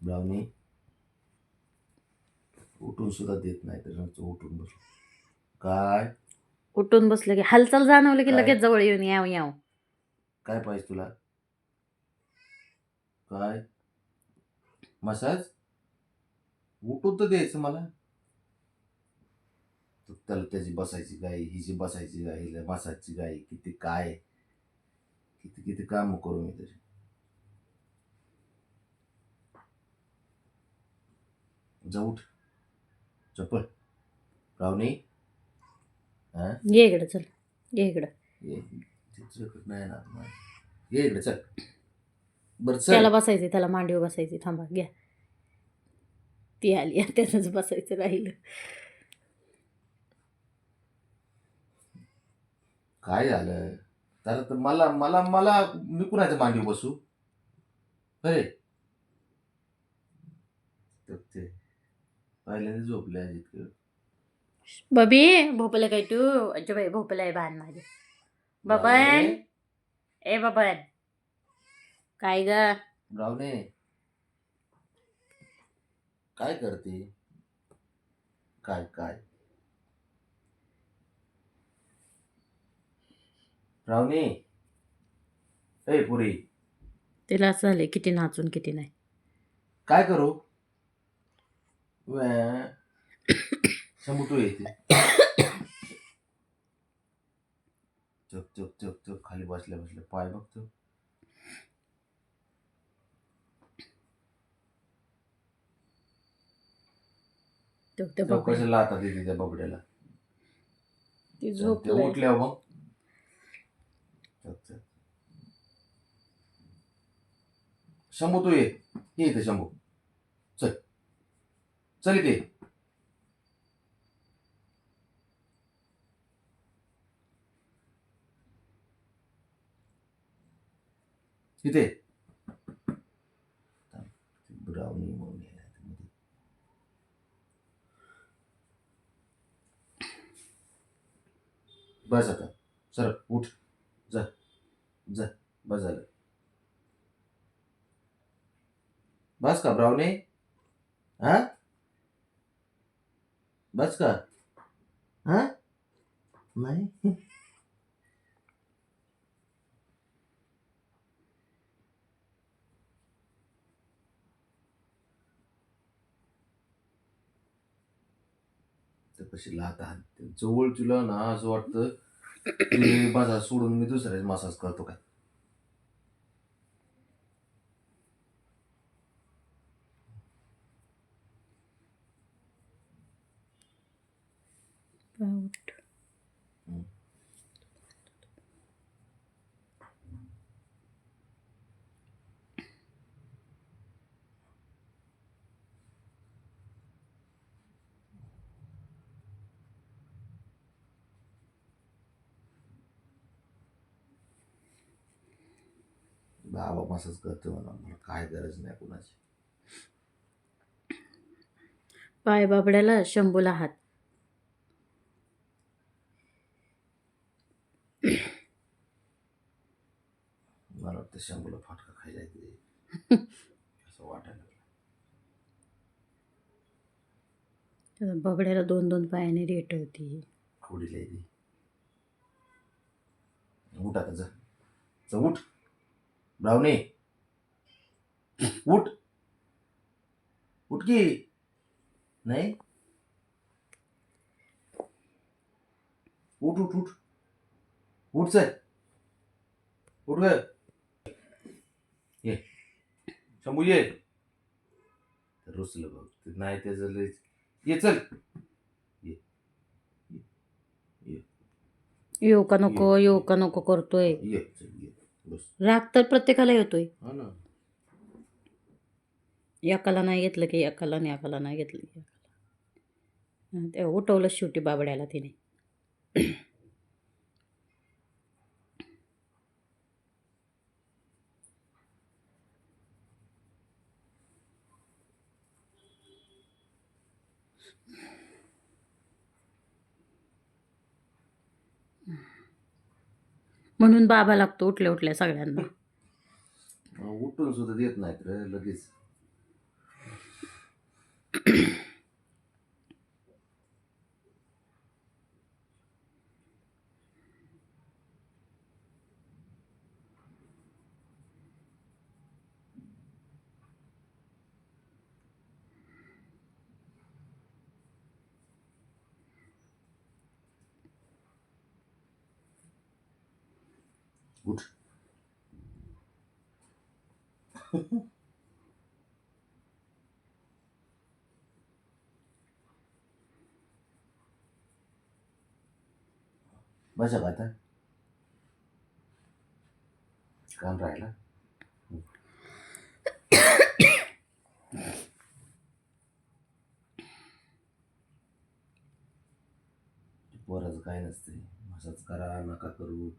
Brownie उठून सुद्धा देत नाही तर नुसतं उठून बस काय? उठून बसलं की हालचाल जाणवलं की काय? लगेच जवळ येऊन याव याव. काय पाहिजे तुला? काय? मसाज? उठून तर द्यायचं मला. तर त्याला त्याची बसायची गाई हिची बसायची गाई हिला मसाजची गाई किती काय? किती किती काम करू मी तरी जा उठ. चप्पल रावणी हा? ये इकडं चल. ये इकडं. ये चित्रकट नाही. ये इकडे चल. बरं त्याला चल बसायचे त्याला मांडीवर बसायचे थांबा घ्या. ती आली त्यानंच बसायचं राहिलं. काय झालं? तर तर मला मला मला मी कुणाच्या मांडी बसू? अरे. तर ते पहिल्यांदा झोपले आज इतकं. बबी भोपलं काय तू? अच्छा बाई भोपलं आहे बाण माझे बबन. ए बबन. काय ग? ब्रावणे काय करते? काय काय? ब्रावणे ए पुरी. तिला असं झाले किती नाचून किती नाही. काय करू? व्या. शंभू तू येते. चक चक चक चक खाली बसल्या बसल्या. पाय बघतो चौकशी लाता दिली त्या बबड्याला? ती ते झोपलंय उठल्या मग. चक चक शंभू तू ये. ये इथे शंभू. चल. चल इथे इथे ब्राउनी म्हणून हे. बस आता सर उठ। जा जा बस झालं बस का ब्राउनी? हा? बस का हा? नाही. कशी लात आहात जवळ तुला ना असं वाटतं की माझा सोडून मी दुसऱ्याच मासाज करतो काय? आऊट. बाबा मसाज करतो म्हणा मला काय गरज नाही कुणाची पाय बाबड्याला शंभूला हात मला वाटतं शंभूला फाटका खायला येते. असं वाटायला बबड्याला दोन दोन पायाने रेट होती खोडीला येते. उठ आता जा. जा उठ. ब्रावणे. उठ. उठ की. नाही? उठ उठ उठ. उठ चल. उठ ग. शंभू ये. रुसलं बघ. ते नाही त्याचं लय ये चल. येऊ का नको? येऊ का नको? करतोय. ये चल ये. बस. राग तर प्रत्येकाला येतोय. हा ना. एकाला नाही घेतलं की एकाला आणि एकाला नाही घेतलं की एकाला. ते उठवलं शेवटी बाबड्याला तिने. म्हणून बाबा लागतो उठल्या उठल्या सगळ्यांना. उठून सुद्धा देत नाहीत रे लगेच. उठ बसा का आता काम राहिला पोराचं काय नसते असंच करा नका करू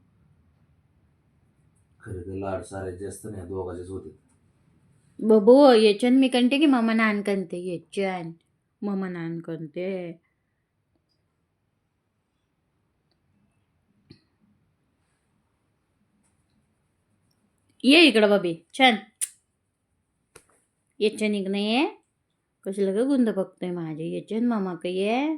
खरं तर लाड सारे जास्त नाही दोघाचेच होते. बबू याच्यान मी कंटे की मम्मा नान कंते याच्यान मम्मा नान कंते ये इकडं बाबी छान. याच्या निघणं ये. कशाला ग गुंद बघतोय माझे याच्यान मामा का ये.